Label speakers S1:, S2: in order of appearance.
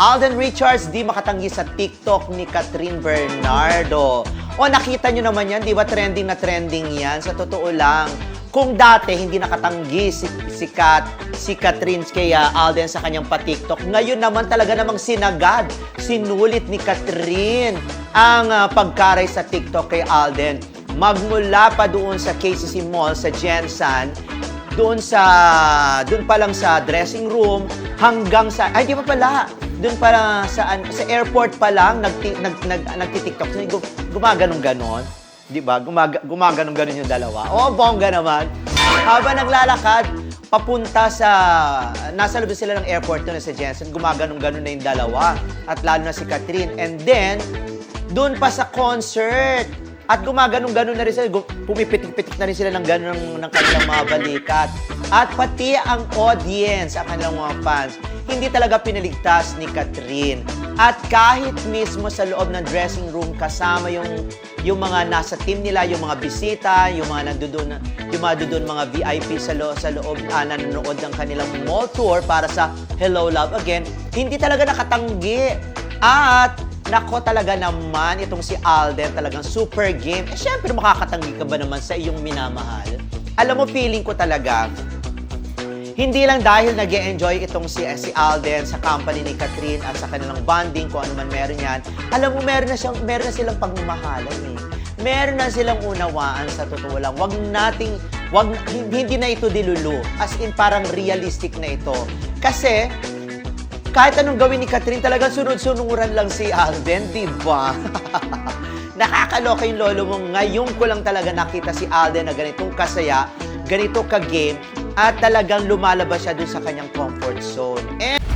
S1: Alden Richards di makatanggi sa TikTok ni Catherine Bernardo. O nakita nyo naman yan, di ba trending na trending yan? Sa totoo lang, kung dati hindi nakatanggi si, si, Kat, si Catherine kay ah, Alden sa kanyang pa-TikTok, ngayon naman talaga namang sinagad, sinulit ni Catherine ang ah, pagkaray sa TikTok kay Alden. Magmula pa doon sa KCC Mall sa Jensen, doon sa doon pa lang sa dressing room hanggang sa ay di pa pala doon pa lang sa airport pa lang nag nag, nag nagti-TikTok. So, gu- gumaganong ganon di ba? Gumag, gumaganong ganon yung dalawa. Oh bongga naman. Habang naglalakad papunta sa nasa loob sila ng airport doon sa Jensen gumaganong ganon na yung dalawa. At lalo na si Catherine. And then doon pa sa concert. At gumaganong-ganon na rin sila, pumipitik-pitik na rin sila ng ganon ng, ng kanilang mga balikat. At pati ang audience, ang kanilang mga fans, hindi talaga pinaligtas ni Catherine. At kahit mismo sa loob ng dressing room, kasama yung yung mga nasa team nila, yung mga bisita, yung mga nandoon, yung mga doon mga VIP sa loob, sa loob ah, nanonood ng kanilang mall tour para sa Hello Love Again, hindi talaga nakatanggi. At Nako talaga naman, itong si Alden talagang super game. Eh, syempre, makakatanggi ka ba naman sa iyong minamahal? Alam mo, feeling ko talaga, hindi lang dahil nag enjoy itong si, si Alden sa company ni Catherine at sa kanilang bonding, kung ano man meron yan. Alam mo, meron na, siyang, meron na silang pagmamahalan eh. Meron na silang unawaan sa totoo lang. Wag nating, wag, hindi na ito dilulu. As in, parang realistic na ito. Kasi, kahit anong gawin ni Catherine, talagang sunod-sunuran lang si Alden, di ba? Nakakaloka yung lolo mo. Ngayon ko lang talaga nakita si Alden na ganitong kasaya, ganito ka-game, at talagang lumalabas siya dun sa kanyang comfort zone. And